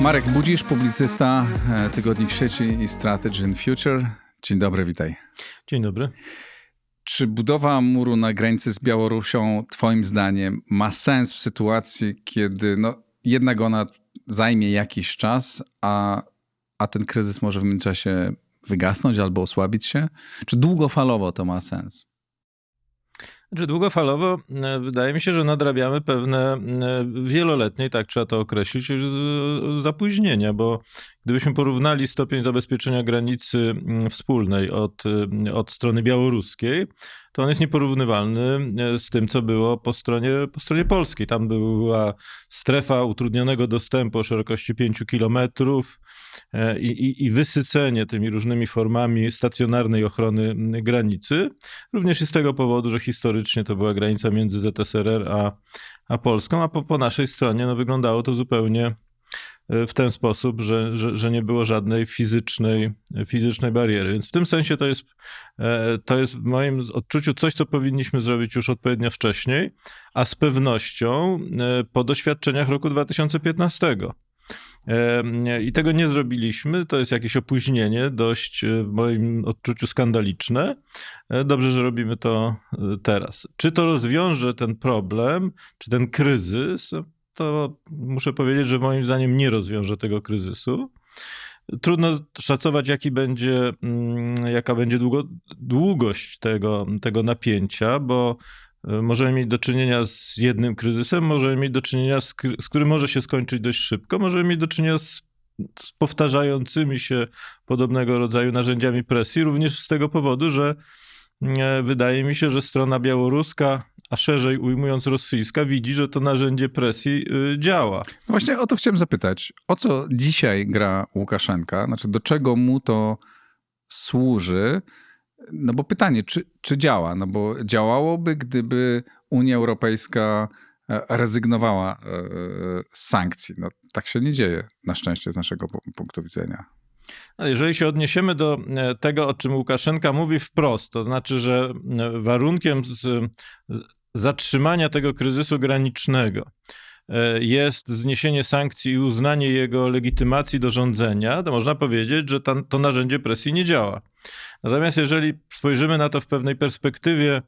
Marek Budzisz, publicysta, e, tygodnik sieci i Strategy in Future. Dzień dobry, witaj. Dzień dobry. Czy budowa muru na granicy z Białorusią, Twoim zdaniem, ma sens w sytuacji, kiedy no, jednak ona zajmie jakiś czas, a, a ten kryzys może w międzyczasie wygasnąć albo osłabić się? Czy długofalowo to ma sens? Znaczy długofalowo e, wydaje mi się, że nadrabiamy pewne e, wieloletnie, tak trzeba to określić, e, zapóźnienia, bo gdybyśmy porównali stopień zabezpieczenia granicy mm, wspólnej od, od strony białoruskiej, to on jest nieporównywalny z tym, co było po stronie, po stronie polskiej. Tam była strefa utrudnionego dostępu o szerokości 5 kilometrów i, i, i wysycenie tymi różnymi formami stacjonarnej ochrony granicy. Również i z tego powodu, że historycznie to była granica między ZSRR a, a Polską, a po, po naszej stronie no, wyglądało to zupełnie w ten sposób, że, że, że nie było żadnej fizycznej, fizycznej bariery. Więc w tym sensie to jest, to jest w moim odczuciu coś, co powinniśmy zrobić już odpowiednio wcześniej, a z pewnością po doświadczeniach roku 2015. I tego nie zrobiliśmy. To jest jakieś opóźnienie, dość w moim odczuciu skandaliczne. Dobrze, że robimy to teraz. Czy to rozwiąże ten problem, czy ten kryzys? To muszę powiedzieć, że moim zdaniem nie rozwiąże tego kryzysu. Trudno szacować, jaki będzie, jaka będzie długo, długość tego, tego napięcia, bo Możemy mieć do czynienia z jednym kryzysem, możemy mieć do czynienia z, z którym może się skończyć dość szybko, możemy mieć do czynienia z, z powtarzającymi się podobnego rodzaju narzędziami presji, również z tego powodu, że e, wydaje mi się, że strona białoruska, a szerzej ujmując rosyjska, widzi, że to narzędzie presji y, działa. No właśnie o to chciałem zapytać. O co dzisiaj gra Łukaszenka? Znaczy, do czego mu to służy? No bo pytanie, czy, czy działa? No bo działałoby, gdyby Unia Europejska e, rezygnowała e, z sankcji. No, tak się nie dzieje, na szczęście, z naszego punktu widzenia. No, jeżeli się odniesiemy do e, tego, o czym Łukaszenka mówi wprost, to znaczy, że warunkiem z, zatrzymania tego kryzysu granicznego jest zniesienie sankcji i uznanie jego legitymacji do rządzenia, to można powiedzieć, że to narzędzie presji nie działa. Natomiast jeżeli spojrzymy na to w pewnej perspektywie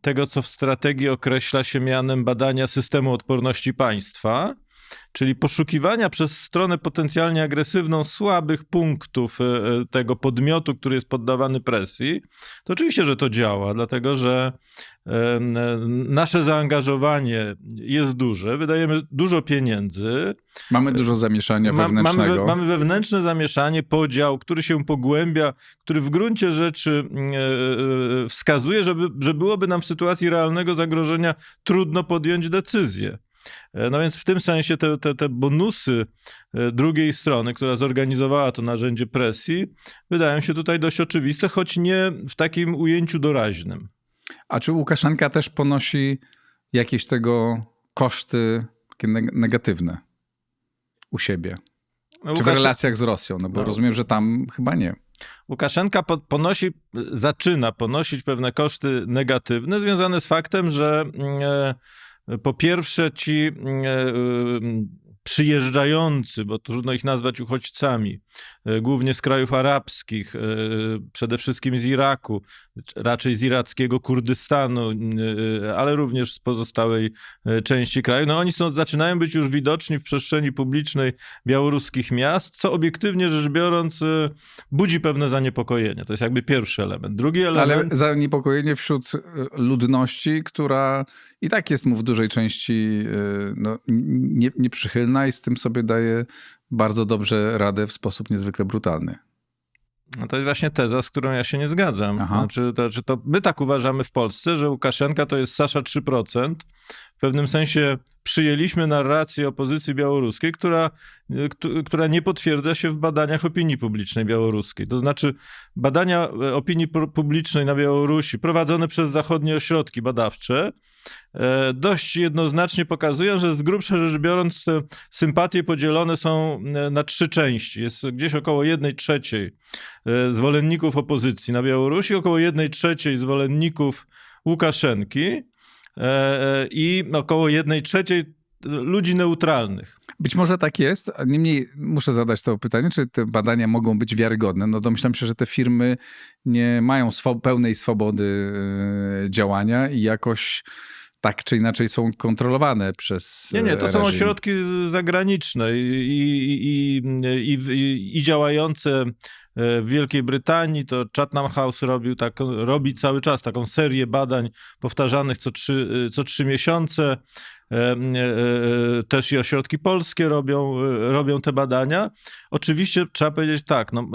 tego, co w strategii określa się mianem badania systemu odporności państwa, czyli poszukiwania przez stronę potencjalnie agresywną słabych punktów e, e, tego podmiotu, który jest poddawany presji, to oczywiście, że to działa, dlatego że e, nasze zaangażowanie jest duże, wydajemy dużo pieniędzy. Mamy dużo zamieszania wewnętrznego. Mamy, mamy wewnętrzne zamieszanie, podział, który się pogłębia, który w gruncie rzeczy wskazuje, żeby, że byłoby nam w sytuacji realnego zagrożenia trudno podjąć decyzję. E, no więc w tym sensie te, te, te bonusy e, drugiej strony, która zorganizowała to narzędzie presji, wydają się tutaj dość oczywiste, choć nie w takim ujęciu doraźnym. A czy Łukaszenka też ponosi jakieś tego koszty negatywne u siebie? No, Czy w relacjach z Rosją? No bo no. rozumiem, że tam chyba nie. Łukaszenka ponosi, zaczyna ponosić pewne koszty negatywne związane z faktem, że mm, e, po pierwsze, ci mm, e, przyjeżdżający, bo trudno ich nazwać uchodźcami, e, głównie z krajów arabskich, przede wszystkim z Iraku, raczej z irackiego Kurdystanu, ale również z pozostałej części kraju. No oni są, zaczynają być już widoczni w przestrzeni publicznej białoruskich miast, co obiektywnie rzecz biorąc budzi pewne zaniepokojenie. To jest jakby pierwszy element. Drugi element... Ale zaniepokojenie wśród ludności, która i tak jest mu w dużej części no, nie, nieprzychylna i z tym sobie daje bardzo dobrze radę w sposób niezwykle brutalny. No to jest właśnie teza, z którą ja się nie zgadzam. Znaczy, to, znaczy to my tak uważamy w Polsce, że Łukaszenka to jest Sasza 3%. W pewnym sensie przyjęliśmy narrację opozycji białoruskiej, która, która nie potwierdza się w badaniach opinii publicznej białoruskiej. To znaczy badania opinii publicznej na Białorusi prowadzone przez zachodnie ośrodki badawcze E, dość jednoznacznie pokazują, że z grubsza rzecz biorąc sympatie podzielone są e, na trzy części. Jest gdzieś około jednej trzeciej e, zwolenników opozycji na Białorusi, około jednej trzeciej zwolenników Łukaszenki i około jednej trzeciej ludzi neutralnych. Być może tak jest, niemniej muszę zadać to pytanie, czy te badania mogą być wiarygodne. No domyślam się, że te firmy nie mają swo- pełnej swobody e, działania i jakoś tak czy inaczej są kontrolowane przez Nie, nie, to e, są reżim. ośrodki zagraniczne i, i, i, i, i, i działające w Wielkiej Brytanii, to Chatham House robił tak, robi cały czas taką serię badań powtarzanych co trzy, co trzy miesiące. E, e, e, Też i ośrodki polskie robią, robią te badania. Oczywiście trzeba powiedzieć tak, no,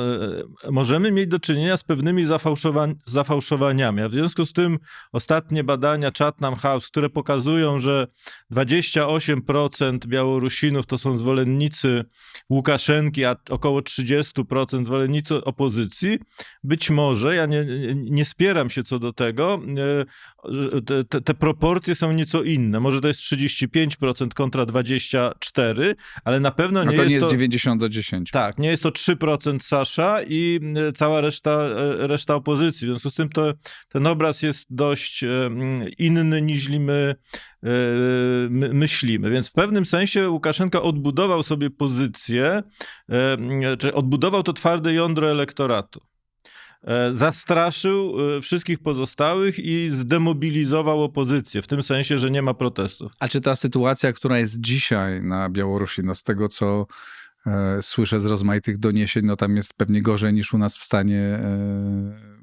możemy mieć do czynienia z pewnymi zafałszowa- zafałszowaniami, a w związku z tym ostatnie badania Chatham House, które pokazują, że 28% Białorusinów to są zwolennicy Łukaszenki, a około 30% zwolennicy opozycji, być może, ja nie, nie, spieram się co do tego, te, te, proporcje są nieco inne. Może to jest 35% kontra 24%, ale na pewno No nie to jest nie jest to... 90 do 10. Tak, nie jest to 3% Sasza i e, cała reszta, e, reszta opozycji. W związku z tym to, ten obraz jest dość e, inny niż my, my myślimy. Więc w pewnym sensie Łukaszenka odbudował sobie pozycję, czy odbudował to twarde jądro elektoratu. E, Zastraszył e, wszystkich pozostałych i zdemobilizował opozycję, w tym sensie, że nie ma protestów. A czy ta sytuacja, która jest dzisiaj na Białorusi, no z tego co e, słyszę z rozmaitych doniesień, no tam jest pewnie gorzej niż u nas w stanie,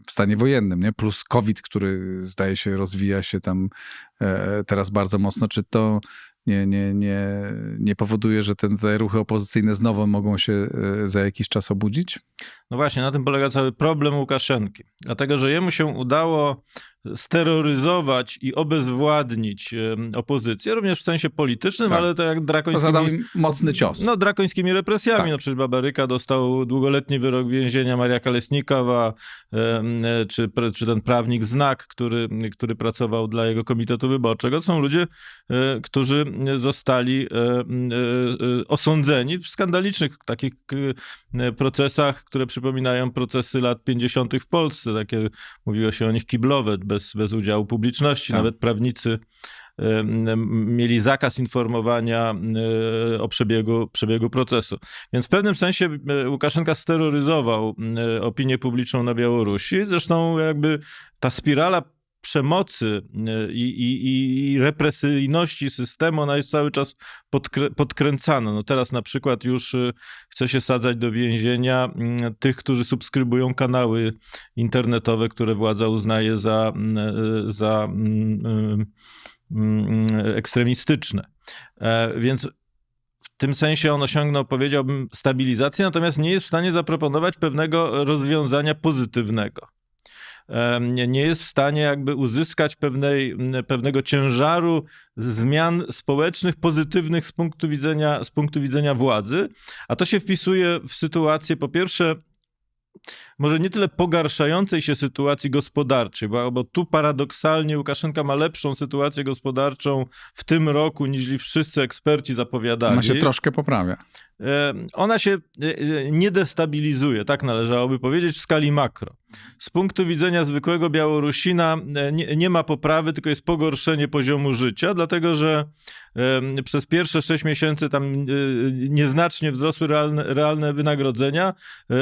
w stanie wojennym, nie? Plus COVID, który zdaje się rozwija się tam teraz bardzo mocno. Czy to nie, nie, nie, nie powoduje, że ten, te ruchy opozycyjne znowu mogą się e, za jakiś czas obudzić? No właśnie, na tym polega cały problem Łukaszenki. Dlatego, że jemu się udało steroryzować i obezwładnić opozycję, również w sensie politycznym, Tak. ale to jak To drakońskimi... zadał im mocny cios. No, drakońskimi represjami. Tak. No przecież Babaryka dostał długoletni wyrok więzienia Maria Kalesnikowa, e, czy, czy ten prawnik Znak, który, który pracował dla jego komitetu wyborczego. To są ludzie, e, którzy zostali e, osądzeni w skandalicznych takich procesach, które przypominają procesy lat 50. w Polsce. Takie mówiło się o nich kiblowe, bez, bez udziału publiczności. Tak. Nawet prawnicy mieli zakaz informowania o przebiegu, przebiegu procesu. Więc w pewnym sensie Łukaszenka steroryzował opinię publiczną na Białorusi. Zresztą jakby ta spirala przemocy e, i, i, i represyjności systemu, ona jest cały czas podkrę, podkręcana. No teraz na przykład już e, chce się sadzać do więzienia mm, tych, którzy subskrybują kanały internetowe, które władza uznaje za, mm, e, za mm, ekstremistyczne. Więc w tym sensie on osiągnął, powiedziałbym, stabilizację, natomiast nie jest w stanie zaproponować pewnego rozwiązania pozytywnego. Nie jest w stanie jakby uzyskać pewnej, pewnego ciężaru zmian społecznych, pozytywnych z punktu widzenia, z punktu widzenia władzy, a to się wpisuje w sytuację, po pierwsze, może nie tyle pogarszającej się sytuacji gospodarczej, bo, bo tu paradoksalnie Łukaszenka ma lepszą sytuację gospodarczą w tym roku, niż wszyscy eksperci zapowiadali. Ona się troszkę poprawia. Ona się e, e, nie destabilizuje, tak należałoby powiedzieć, w skali makro. Z punktu widzenia zwykłego Białorusina e, nie, nie ma poprawy, tylko jest pogorszenie poziomu życia, dlatego że przez pierwsze sześć miesięcy tam nieznacznie wzrosły realne, realne wynagrodzenia.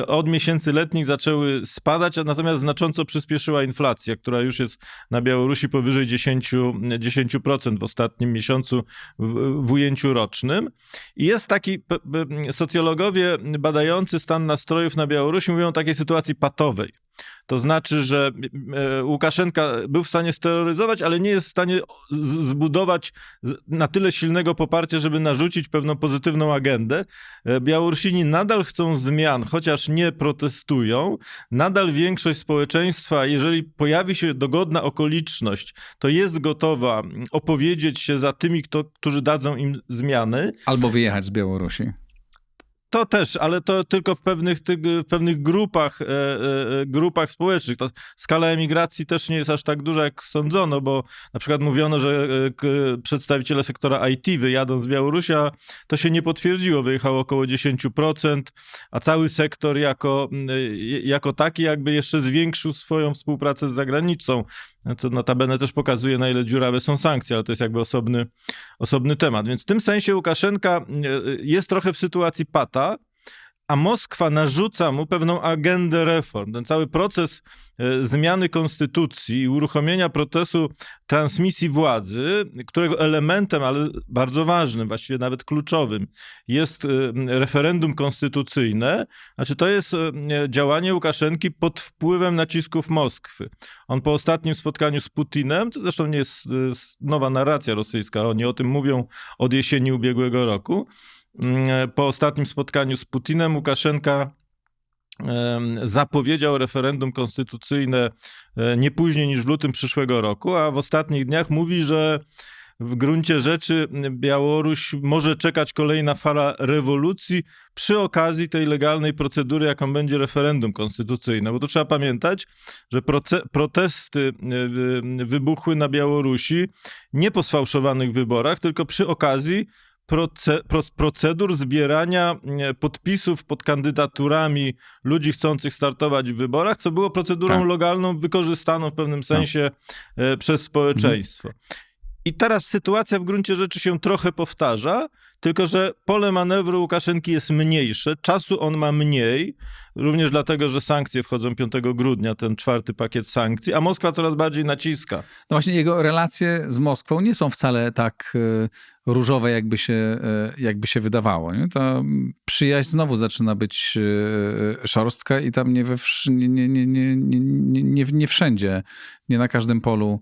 Od miesięcy letnich zaczęły spadać, natomiast znacząco przyspieszyła inflacja, która już jest na Białorusi powyżej 10%, 10% w ostatnim miesiącu w, w ujęciu rocznym. I jest taki, socjologowie badający stan nastrojów na Białorusi mówią o takiej sytuacji patowej. To znaczy, że e, Łukaszenka był w stanie steroryzować, ale nie jest w stanie zbudować na tyle silnego poparcia, żeby narzucić pewną pozytywną agendę. E, Białorusini nadal chcą zmian, chociaż nie protestują. Nadal większość społeczeństwa, jeżeli pojawi się dogodna okoliczność, to jest gotowa opowiedzieć się za tymi, kto, którzy dadzą im zmiany. Albo wyjechać z Białorusi. To też, ale to tylko w pewnych, w pewnych grupach, e, e, grupach społecznych. Skala emigracji też nie jest aż tak duża, jak sądzono, bo na przykład mówiono, że e, przedstawiciele sektora IT wyjadą z Białorusi, a to się nie potwierdziło. Wyjechało około 10%, a cały sektor jako, e, jako taki jakby jeszcze zwiększył swoją współpracę z zagranicą. co notabene też pokazuje, na ile dziurawe są sankcje, ale to jest jakby osobny, osobny temat. Więc w tym sensie Łukaszenka e, jest trochę w sytuacji pata, a Moskwa narzuca mu pewną agendę reform. Ten cały proces e, zmiany konstytucji i uruchomienia procesu transmisji władzy, którego elementem, ale bardzo ważnym, właściwie nawet kluczowym, jest e, referendum konstytucyjne, znaczy to jest e, działanie Łukaszenki pod wpływem nacisków Moskwy. On po ostatnim spotkaniu z Putinem, to zresztą nie jest nowa narracja rosyjska, oni o tym mówią od jesieni ubiegłego roku, po ostatnim spotkaniu z Putinem Łukaszenka zapowiedział referendum konstytucyjne e, nie później niż w lutym przyszłego roku, a w ostatnich dniach mówi, że w gruncie rzeczy Białoruś może czekać kolejna fala rewolucji przy okazji tej legalnej procedury, jaką będzie referendum konstytucyjne. Bo to trzeba pamiętać, że protesty e, wybuchły na Białorusi nie po sfałszowanych wyborach, tylko przy okazji procedur zbierania e, podpisów pod kandydaturami ludzi chcących startować w wyborach, co było procedurą tak. legalną wykorzystaną w pewnym tak. sensie no. przez społeczeństwo. Mhm. I teraz sytuacja w gruncie rzeczy się trochę powtarza, tylko że pole manewru Łukaszenki jest mniejsze, czasu on ma mniej, również dlatego, że sankcje wchodzą 5 grudnia, ten czwarty pakiet sankcji, a Moskwa coraz bardziej naciska. No właśnie, jego relacje z Moskwą nie są wcale tak e, różowe, jakby się, e, jakby się wydawało. Nie? Ta przyjaźń znowu zaczyna być e, szorstka i tam nie, we, nie, nie, nie, nie, nie, nie, nie wszędzie, nie na każdym polu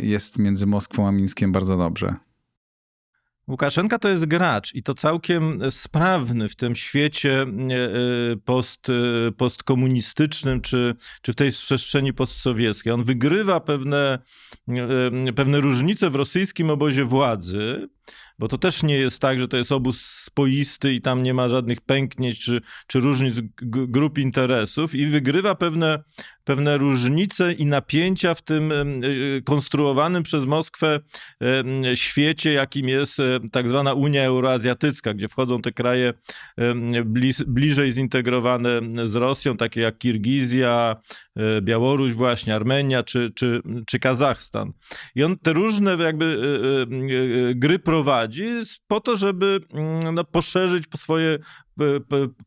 jest między Moskwą a Mińskiem bardzo dobrze. Łukaszenka to jest gracz i to całkiem sprawny w tym świecie e, post, e, postkomunistycznym czy, czy w tej przestrzeni postsowieckiej. On wygrywa pewne, e, pewne różnice w rosyjskim obozie władzy, bo to też nie jest tak, że to jest obóz spoisty i tam nie ma żadnych pęknięć czy, czy różnic grup interesów i wygrywa pewne, pewne różnice i napięcia w tym e, konstruowanym przez Moskwę świecie, jakim jest e, tak zwana Unia Euroazjatycka, gdzie wchodzą te kraje bliżej zintegrowane z Rosją, takie jak Kirgizja, e, Białoruś właśnie, Armenia czy, czy, czy Kazachstan. I on te różne jakby gry prowadzi po to, żeby mm, no, poszerzyć swoje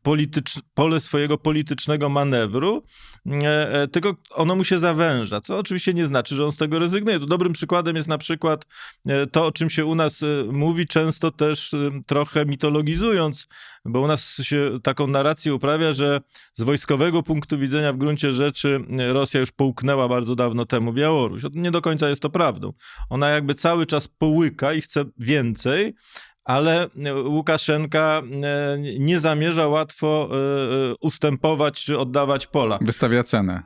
politycz, pole swojego politycznego manewru, e, e, tylko ono mu się zawęża, co oczywiście nie znaczy, że on z tego rezygnuje. Dobrym przykładem jest na przykład e, to, o czym się u nas mówi, często też trochę mitologizując, bo u nas się taką narrację uprawia, że z wojskowego punktu widzenia w gruncie rzeczy Rosja już połknęła bardzo dawno temu Białoruś. Nie do końca jest to prawdą. Ona jakby cały czas połyka i chce więcej, ale Łukaszenka e, nie zamierza łatwo e, e, ustępować czy oddawać pola. Wystawia cenę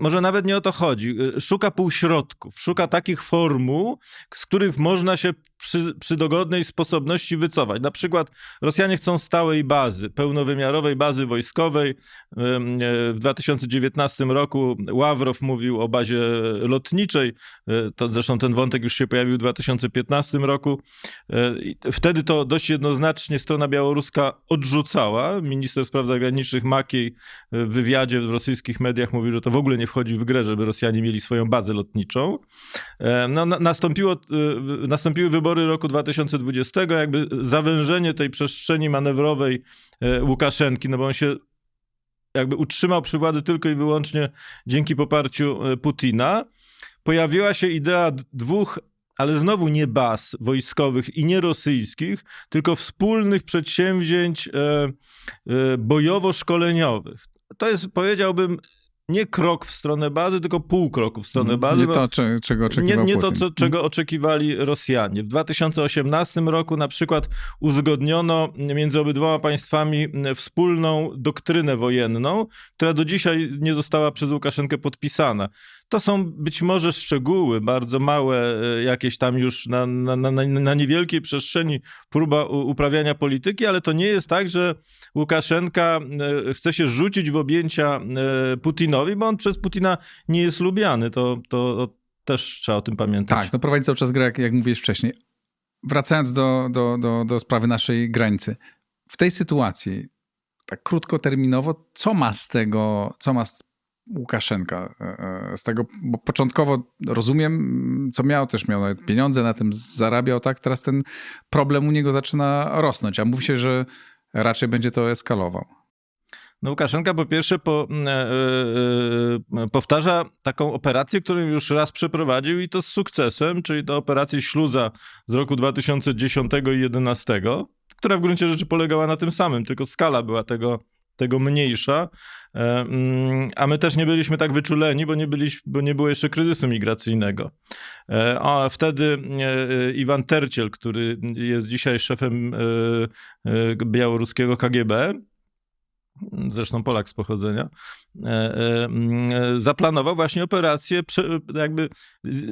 może nawet nie o to chodzi. Szuka półśrodków, szuka takich formuł, z których można się przy, przy dogodnej sposobności wycofać. Na przykład Rosjanie chcą stałej bazy, pełnowymiarowej bazy wojskowej. W 2019 roku Ławrow mówił o bazie lotniczej. E, to zresztą ten wątek już się pojawił w 2015 roku. E, wtedy to dość jednoznacznie strona białoruska odrzucała. Minister spraw zagranicznych Makiej w wywiadzie w rosyjskich mediach mówił, że to w ogóle nie wchodzi w grę, żeby Rosjanie mieli swoją bazę lotniczą. E, no, nastąpiło, nastąpiły wybory wybory roku 2020, jakby zawężenie tej przestrzeni manewrowej e, Łukaszenki, no bo on się jakby utrzymał przy władzy tylko i wyłącznie dzięki poparciu e, Putina. Pojawiła się idea dwóch ale znowu nie baz wojskowych i nie rosyjskich, tylko wspólnych przedsięwzięć e, bojowo-szkoleniowych. To jest, powiedziałbym, nie krok w stronę bazy, tylko pół kroku w stronę bazy. Nie to, czego oczekiwał Nie, nie to, co, czego oczekiwali Rosjanie. W 2018 roku na przykład uzgodniono między obydwoma państwami wspólną doktrynę wojenną, która do dzisiaj nie została przez Łukaszenkę podpisana. To są być może szczegóły, bardzo małe, e, jakieś tam już na, na, na, na niewielkiej przestrzeni próba uprawiania polityki, ale to nie jest tak, że Łukaszenka e, chce się rzucić w objęcia e, Putinowi, bo on przez Putina nie jest lubiany. To, to też trzeba o tym pamiętać. Tak, no prowadzi cały czas grę, jak, jak mówiłeś wcześniej. Wracając do, do, do, do sprawy naszej granicy. W tej sytuacji, tak krótkoterminowo, co ma z tego, co ma z Łukaszenka e, z tego, bo początkowo rozumiem, co miał, też miał pieniądze, na tym zarabiał, tak? Teraz ten problem u niego zaczyna rosnąć, a mówi się, że raczej będzie to eskalował. No Łukaszenka po pierwsze po, e, e, powtarza taką operację, którą już raz przeprowadził i to z sukcesem, czyli to operację Śluza z roku 2010 i 2011, która w gruncie rzeczy polegała na tym samym, tylko skala była tego, tego mniejsza. E, mm, a my też nie byliśmy tak wyczuleni, bo nie, byliśmy, bo nie było jeszcze kryzysu migracyjnego. E, a wtedy e, Iwan Terciel, który jest dzisiaj szefem białoruskiego KGB, zresztą Polak z pochodzenia, e, e, mm, zaplanował właśnie operację jakby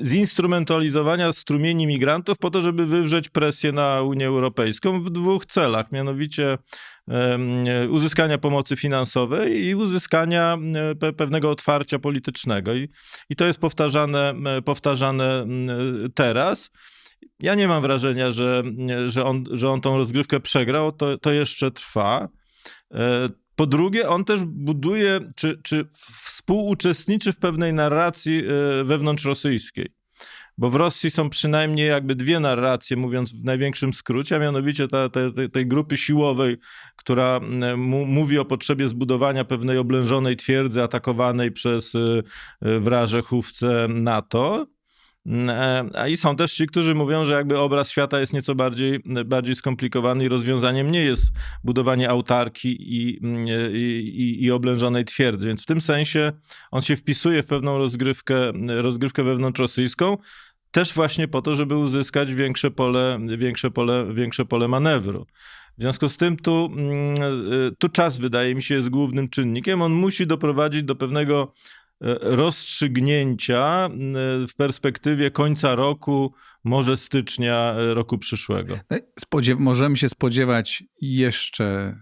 zinstrumentalizowania strumieni migrantów po to, żeby wywrzeć presję na Unię Europejską w dwóch celach, mianowicie uzyskania pomocy finansowej i uzyskania pewnego otwarcia politycznego. I, i to jest powtarzane, powtarzane teraz. Ja nie mam wrażenia, że, że, on, że on tą rozgrywkę przegrał, to, to jeszcze trwa. E, po drugie, on też buduje, czy, czy współuczestniczy w pewnej narracji e, wewnątrzrosyjskiej. Bo w Rosji są przynajmniej jakby dwie narracje, mówiąc w największym skrócie, a mianowicie ta, ta, tej grupy siłowej, która mówi o potrzebie zbudowania pewnej oblężonej twierdzy atakowanej przez e, wrażechówce NATO i są też ci, którzy mówią, że jakby obraz świata jest nieco bardziej, bardziej skomplikowany i rozwiązaniem nie jest budowanie autarki i, i, i oblężonej twierdzy. Więc w tym sensie on się wpisuje w pewną rozgrywkę, rozgrywkę wewnątrzrosyjską, też właśnie po to, żeby uzyskać większe pole, większe pole, większe pole manewru. W związku z tym tu, tu czas, wydaje mi się, jest głównym czynnikiem. On musi doprowadzić do pewnego rozstrzygnięcia w perspektywie końca roku, może stycznia roku przyszłego. No spodziew możemy się spodziewać jeszcze e,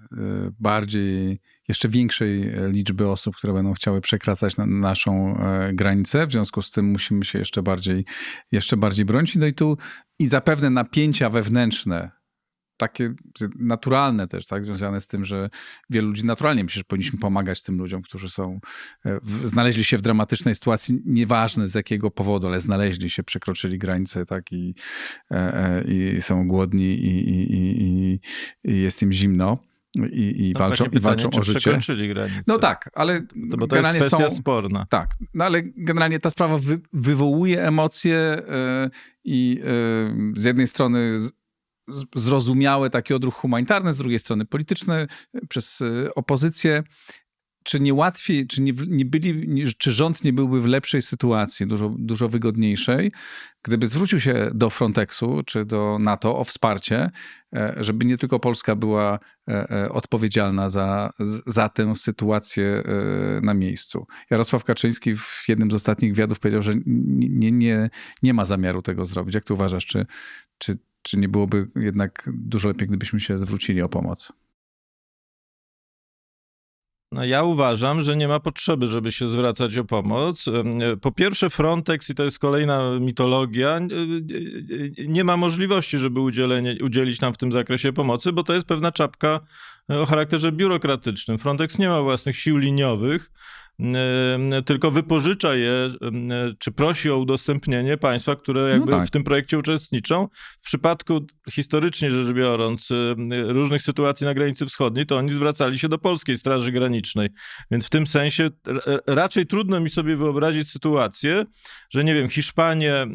bardziej, jeszcze większej liczby osób, które będą chciały przekraczać na naszą e, granicę. W związku z tym musimy się jeszcze bardziej, jeszcze bardziej bronić. No i tu i zapewne napięcia wewnętrzne takie naturalne też, tak, związane z tym, że wielu ludzi naturalnie myśli, że powinniśmy pomagać tym ludziom, którzy są, e, w, znaleźli się w dramatycznej sytuacji, nieważne z jakiego powodu, ale znaleźli się, przekroczyli granice, tak, i, e, e, i są głodni i, i, i, jest im zimno. I, i no walczą, pytanie, i walczą o życie. No tak, ale to, bo to generalnie jest są, sporna. Tak, no ale generalnie ta sprawa wy, wywołuje emocje yy, i yy, z jednej strony zrozumiałe taki odruch humanitarny, z drugiej strony polityczny przez y, opozycję. Czy nie łatwiej, czy nie, nie byli, czy rząd nie byłby w lepszej sytuacji, dużo, dużo wygodniejszej, gdyby zwrócił się do Frontexu czy do NATO o wsparcie, e, żeby nie tylko Polska była e, e, odpowiedzialna za, za tę sytuację na miejscu. Jarosław Kaczyński w jednym z ostatnich wywiadów powiedział, że nie, nie, nie ma zamiaru tego zrobić. Jak ty uważasz, czy, czy czy nie byłoby jednak dużo lepiej, gdybyśmy się zwrócili o pomoc? No ja uważam, że nie ma potrzeby, żeby się zwracać o pomoc. Po pierwsze, Frontex, i to jest kolejna mitologia, nie ma możliwości, żeby udzielenie, udzielić nam w tym zakresie pomocy, bo to jest pewna czapka o charakterze biurokratycznym. Frontex nie ma własnych sił liniowych, tylko wypożycza je, czy prosi o udostępnienie państwa, które no jakby no tak. w tym projekcie uczestniczą. W przypadku historycznie rzecz biorąc różnych sytuacji na granicy wschodniej, to oni zwracali się do polskiej Straży Granicznej. Więc w tym sensie raczej trudno mi sobie wyobrazić sytuację, że nie wiem, Hiszpanie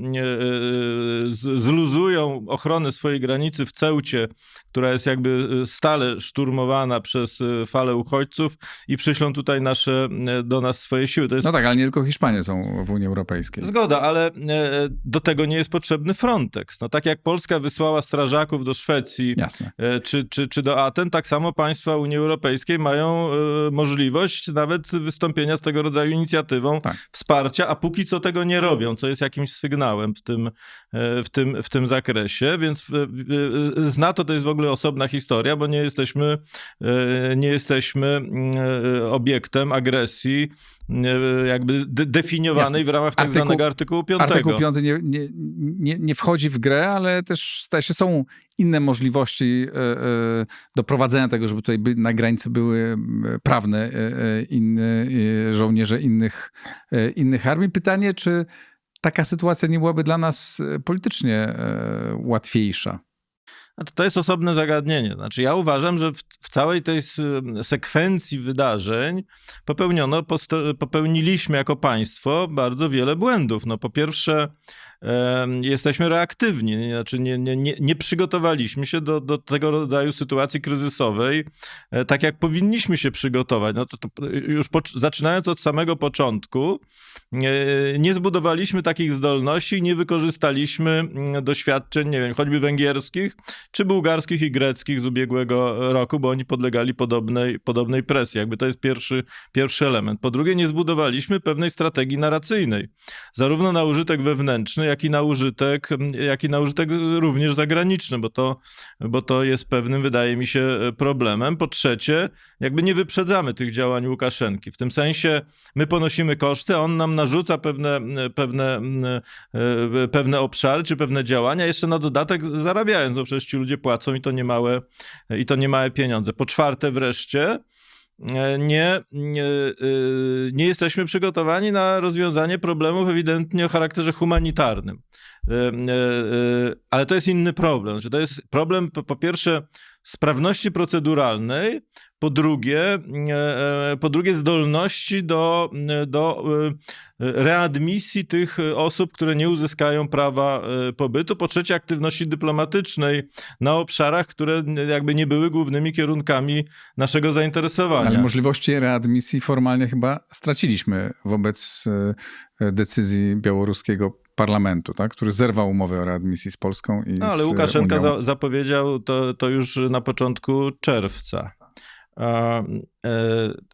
zluzują ochronę swojej granicy w Ceucie, która jest jakby stale szturmowana przez e, falę uchodźców i przyślą tutaj nasze do nas swoje siły. Jest... No tak, ale nie tylko Hiszpanie są w Unii Europejskiej. Zgoda, ale e, do tego nie jest potrzebny Frontex. No tak jak Polska wysłała strażaków do Szwecji e, czy, czy, czy do Aten, tak samo państwa Unii Europejskiej mają e, możliwość nawet wystąpienia z tego rodzaju inicjatywą tak. wsparcia, a póki co tego nie robią, co jest jakimś sygnałem w tym, w tym, w tym zakresie, więc z NATO to jest w ogóle osobna historia, bo nie jesteśmy, nie jesteśmy obiektem agresji e, jakby de- definiowanej Jasne. w ramach tak Artykuł- zwanego artykułu 5. Artykuł 5 nie, nie, nie, nie wchodzi w grę, ale też staje się, są inne możliwości e, e, doprowadzenia tego, żeby tutaj na granicy były prawne inne, żołnierze innych, innych armii. Pytanie, czy taka sytuacja nie byłaby dla nas politycznie łatwiejsza? To, to jest osobne zagadnienie. Znaczy, ja uważam, że w, w całej tej sekwencji wydarzeń popełniono, popełniliśmy jako państwo bardzo wiele błędów. No, po pierwsze, jesteśmy reaktywni, znaczy nie, nie, nie, nie przygotowaliśmy się do, do tego rodzaju sytuacji kryzysowej e, tak, jak powinniśmy się przygotować. No to, to już po, zaczynając od samego początku, e, nie zbudowaliśmy takich zdolności nie wykorzystaliśmy mm, doświadczeń, nie wiem, choćby węgierskich, czy bułgarskich i greckich z ubiegłego roku, bo oni podlegali podobnej, podobnej presji. Jakby to jest pierwszy, pierwszy element. Po drugie, nie zbudowaliśmy pewnej strategii narracyjnej, zarówno na użytek wewnętrzny, jak i na użytek, jak i na użytek również zagraniczny, bo to, bo to jest pewnym, wydaje mi się, problemem. Po trzecie, jakby nie wyprzedzamy tych działań Łukaszenki. W tym sensie my ponosimy koszty, a on nam narzuca pewne, pewne, e, pewne obszary czy pewne działania, jeszcze na dodatek zarabiając, bo przecież ci ludzie płacą i to niemałe, i to niemałe pieniądze. Po czwarte wreszcie, e, nie, nie, e, nie jesteśmy przygotowani na rozwiązanie problemów ewidentnie o charakterze humanitarnym. E, e, e, Ale to jest inny problem. To jest problem, po pierwsze, sprawności proceduralnej, po drugie, e, e, po drugie zdolności do, do e, readmisji tych osób, które nie uzyskają prawa pobytu, po trzecie aktywności dyplomatycznej na obszarach, które jakby nie były głównymi kierunkami naszego zainteresowania. Ale możliwości readmisji formalnie chyba straciliśmy wobec decyzji białoruskiego parlamentu, tak? który zerwał umowę o readmisji z Polską i No, ale Łukaszenka za, zapowiedział to, to już na początku czerwca. E,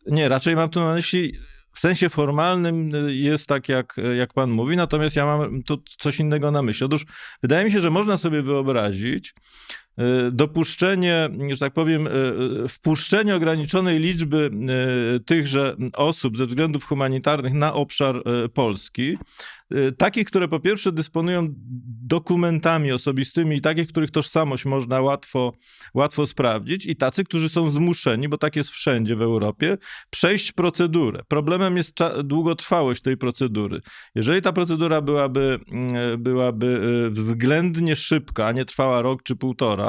nie, raczej mam tu na myśli, w sensie formalnym jest tak, jak, jak pan mówi, natomiast ja mam tu coś innego na myśli. Otóż wydaje mi się, że można sobie wyobrazić dopuszczenie, że tak powiem, e, wpuszczenie ograniczonej liczby tychże osób ze względów humanitarnych na obszar Polski, takich, które po pierwsze dysponują dokumentami osobistymi i takich, których tożsamość można łatwo, łatwo sprawdzić i tacy, którzy są zmuszeni, bo tak jest wszędzie w Europie, przejść procedurę. Problemem jest długotrwałość tej procedury. Jeżeli ta procedura byłaby, mm, byłaby względnie szybka, a nie trwała rok czy półtora,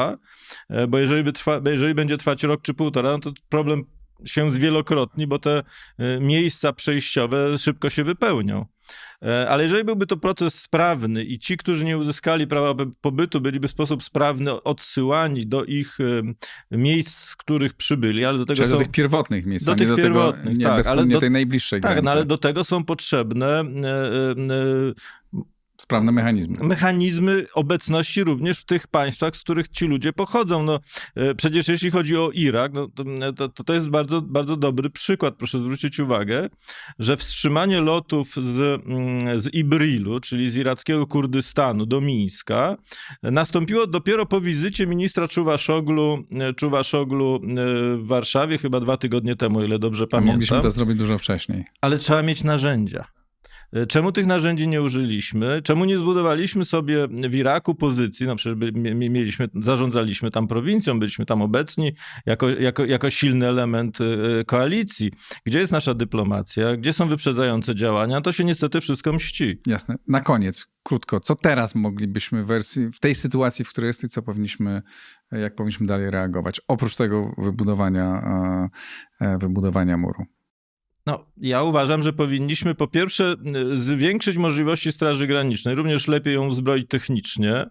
e, bo jeżeli, by trwa, jeżeli będzie trwać rok czy półtora, no to problem się zwielokrotni, bo te e, miejsca przejściowe szybko się wypełnią. E, Ale jeżeli byłby to proces sprawny i ci, którzy nie uzyskali prawa by- pobytu, byliby w sposób sprawny odsyłani do ich miejsc, z których przybyli, ale do tego Czyli są... do tych pierwotnych miejsc, do tych do tego pierwotnych, nie tak, ale do- tej najbliższej Tak, no ale do tego są potrzebne Sprawne mechanizmy. mechanizmy obecności również w tych państwach, z których ci ludzie pochodzą. No, e, przecież jeśli chodzi o Irak, no, to, to, to jest bardzo, bardzo dobry przykład, proszę zwrócić uwagę, że wstrzymanie lotów z, mm, z Ibrilu, czyli z irackiego Kurdystanu do Mińska, nastąpiło dopiero po wizycie ministra Czuwaszoglu, e, Czuwaszoglu e, w Warszawie, chyba dwa tygodnie temu, ile dobrze A pamiętam. mogliśmy to zrobić dużo wcześniej. Ale trzeba mieć narzędzia. E, Czemu tych narzędzi nie użyliśmy? Czemu nie zbudowaliśmy sobie w Iraku pozycji? No przecież mieliśmy, zarządzaliśmy tam prowincją, byliśmy tam obecni jako, jako, jako silny element e, koalicji. Gdzie jest nasza dyplomacja? Gdzie są wyprzedzające działania? To się niestety wszystko mści. Jasne. Na koniec, krótko, co teraz moglibyśmy w wersji, w tej sytuacji, w której jest, i co powinniśmy, jak powinniśmy dalej reagować, oprócz tego wybudowania, e, wybudowania muru? No, ja uważam, że powinniśmy po pierwsze y, zwiększyć możliwości Straży Granicznej, również lepiej ją uzbroić technicznie,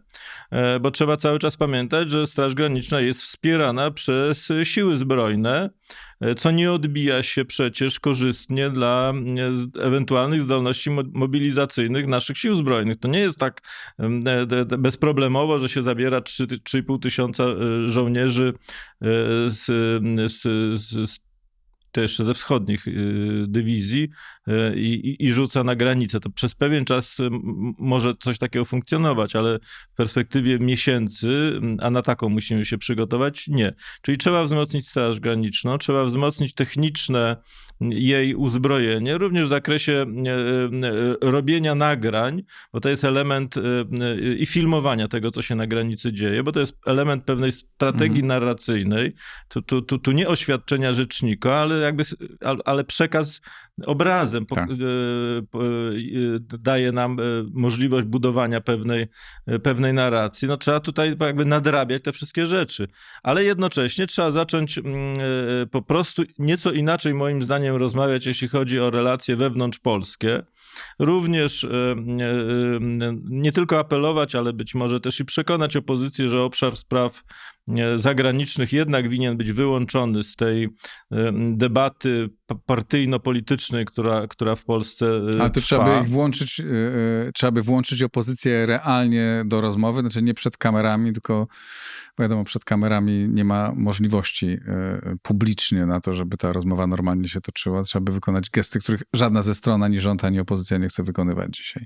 e, bo trzeba cały czas pamiętać, że Straż Graniczna jest wspierana przez siły zbrojne, e, co nie odbija się przecież korzystnie dla e, ewentualnych zdolności mo- mobilizacyjnych naszych sił zbrojnych. To nie jest tak bezproblemowo, że się zabiera trzy- 3,5 tysiąca żołnierzy z, z, z, jeszcze ze wschodnich y, dywizji i, i rzuca na granicę. To przez pewien czas może coś takiego funkcjonować, ale w perspektywie miesięcy, a na taką musimy się przygotować, nie. Czyli trzeba wzmocnić Straż Graniczną, trzeba wzmocnić techniczne jej uzbrojenie, również w zakresie e, e, robienia nagrań, bo to jest element e, i filmowania tego, co się na granicy dzieje, bo to jest element pewnej strategii narracyjnej. Tu, tu, tu, tu nie oświadczenia rzecznika, ale jakby, ale przekaz obrazem Tak. e, e, daje nam e, możliwość budowania pewnej, pewnej narracji. No trzeba tutaj jakby nadrabiać te wszystkie rzeczy, ale jednocześnie trzeba zacząć mm, po prostu nieco inaczej moim zdaniem rozmawiać, jeśli chodzi o relacje wewnątrzpolskie. Również e, e, e, nie tylko apelować, ale być może też i przekonać opozycję, że obszar spraw zagranicznych jednak winien być wyłączony z tej debaty partyjno-politycznej, która, która w Polsce Ale to trwa. trzeba by ich włączyć, trzeba by włączyć opozycję realnie do rozmowy, znaczy nie przed kamerami, tylko wiadomo, przed kamerami nie ma możliwości publicznie na to, żeby ta rozmowa normalnie się toczyła. Trzeba by wykonać gesty, których żadna ze stron, ani rząd, ani opozycja nie chce wykonywać dzisiaj.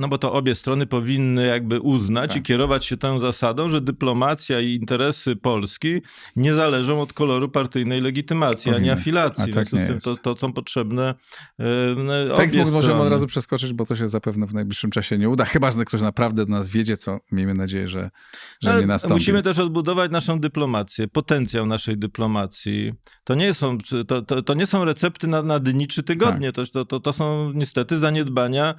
No bo to obie strony powinny jakby uznać Tak. i kierować się tą zasadą, że dyplomacja i interesy Polski nie zależą od koloru partyjnej legitymacji, ani Powinny. afilacji. A W tak związku z tym to, to są potrzebne e, Tak obie możemy strony. od razu przeskoczyć, bo to się zapewne w najbliższym czasie nie uda, chyba, że ktoś naprawdę do nas wiedzie, co miejmy nadzieję, że, że Ale nie nastąpi. Musimy też odbudować naszą dyplomację, potencjał naszej dyplomacji. To nie są, to, to, to nie są recepty na, na dni czy tygodnie, Tak. to, to, to są niestety zaniedbania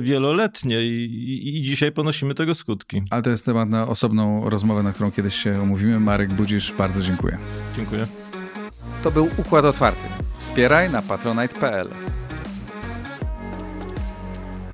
wieloletnie i, i, i dzisiaj ponosimy tego skutki. Ale to jest temat na osobną rozmowę, na którą kiedyś się umówimy. Marek Budzisz, bardzo dziękuję. Dziękuję. To był Układ Otwarty. Wspieraj na patronite.pl.